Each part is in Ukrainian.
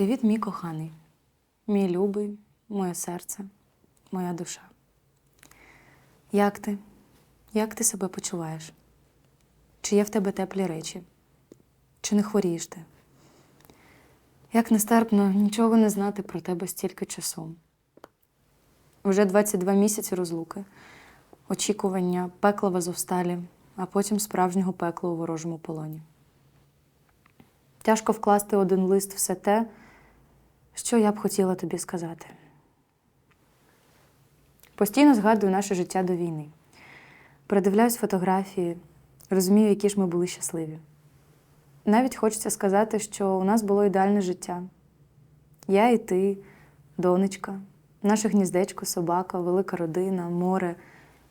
Привіт, мій коханий, мій любий, моє серце, моя душа. Як ти? Як ти себе почуваєш? Чи є в тебе теплі речі? Чи не хворієш ти? Як нестерпно нічого не знати про тебе стільки часу. Вже 22 місяці розлуки, очікування, пекла в а потім справжнього пекла у ворожому полоні. Тяжко вкласти один лист все те, що я б хотіла тобі сказати. Постійно згадую наше життя до війни. Передивляюсь фотографії, розумію, які ж ми були щасливі. Навіть хочеться сказати, що у нас було ідеальне життя. Я і ти, донечка, наше гніздечко, собака, велика родина, море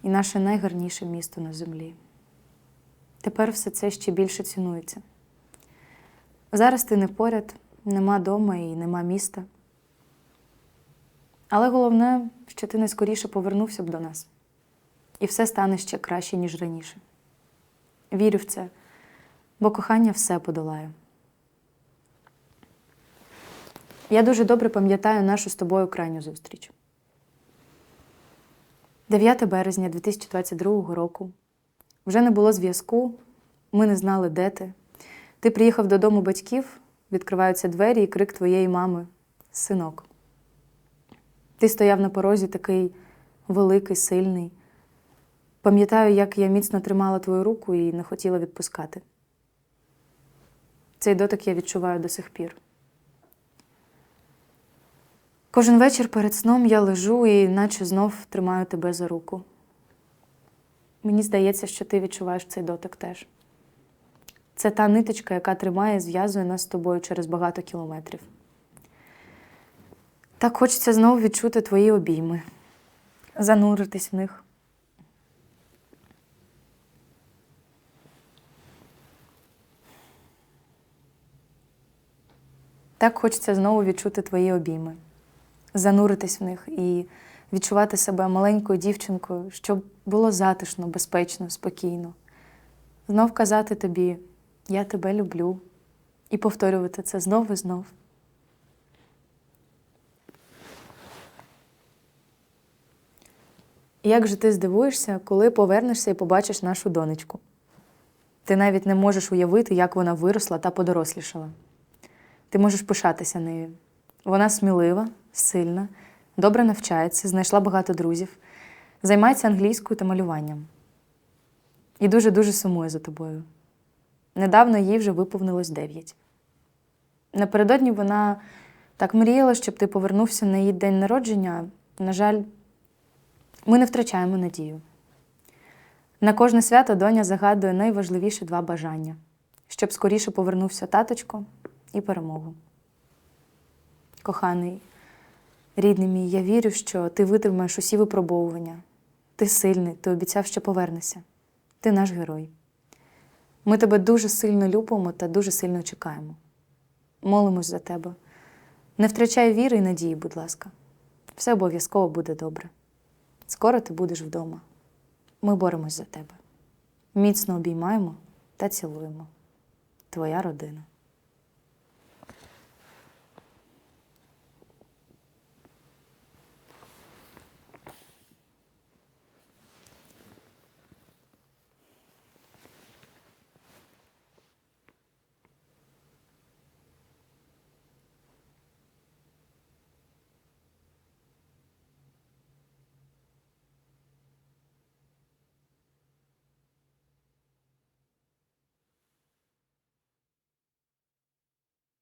і наше найгарніше місто на землі. Тепер все це ще більше цінується. Зараз ти не поряд, нема дома і нема міста. Але головне, що ти найскоріше повернувся б до нас, і все стане ще краще, ніж раніше. Вірю в це, бо кохання все подолає. Я дуже добре пам'ятаю нашу з тобою крайню зустріч. 9 березня 2022 року. Вже не було зв'язку, ми не знали, де ти. Ти приїхав додому батьків, відкриваються двері і крик твоєї мами Синок. Ти стояв на порозі такий великий, сильний. Пам'ятаю, як я міцно тримала твою руку і не хотіла відпускати. Цей дотик я відчуваю до сих пір. Кожен вечір перед сном я лежу і наче знов тримаю тебе за руку. Мені здається, що ти відчуваєш цей дотик теж. Це та ниточка, яка тримає, і зв'язує нас з тобою через багато кілометрів. Так хочеться знову відчути твої обійми, зануритись в них. Так хочеться знову відчути твої обійми, зануритись в них і відчувати себе маленькою дівчинкою, щоб було затишно, безпечно, спокійно. Знов казати тобі, я тебе люблю, і повторювати це знов і знов. Як же ти здивуєшся, коли повернешся і побачиш нашу донечку? Ти навіть не можеш уявити, як вона виросла та подорослішала. Ти можеш пишатися нею. Вона смілива, сильна, добре навчається, знайшла багато друзів, займається англійською та малюванням. І дуже-дуже сумує за тобою. Недавно їй вже виповнилось 9. Напередодні вона так мріяла, щоб ти повернувся на її день народження. На жаль, ми не втрачаємо надію. На кожне свято доня загадує найважливіші два бажання: щоб скоріше повернувся таточко і перемогу. Коханий, рідний мій, я вірю, що ти витримаєш усі випробовування. Ти сильний, ти обіцяв, що повернешся. Ти наш герой. Ми тебе дуже сильно любимо та дуже сильно чекаємо. Молимось за тебе. Не втрачай віри і надії, будь ласка. Все обов'язково буде добре. Скоро ти будеш вдома. Ми боремось за тебе. Міцно обіймаємо та цілуємо. Твоя родина.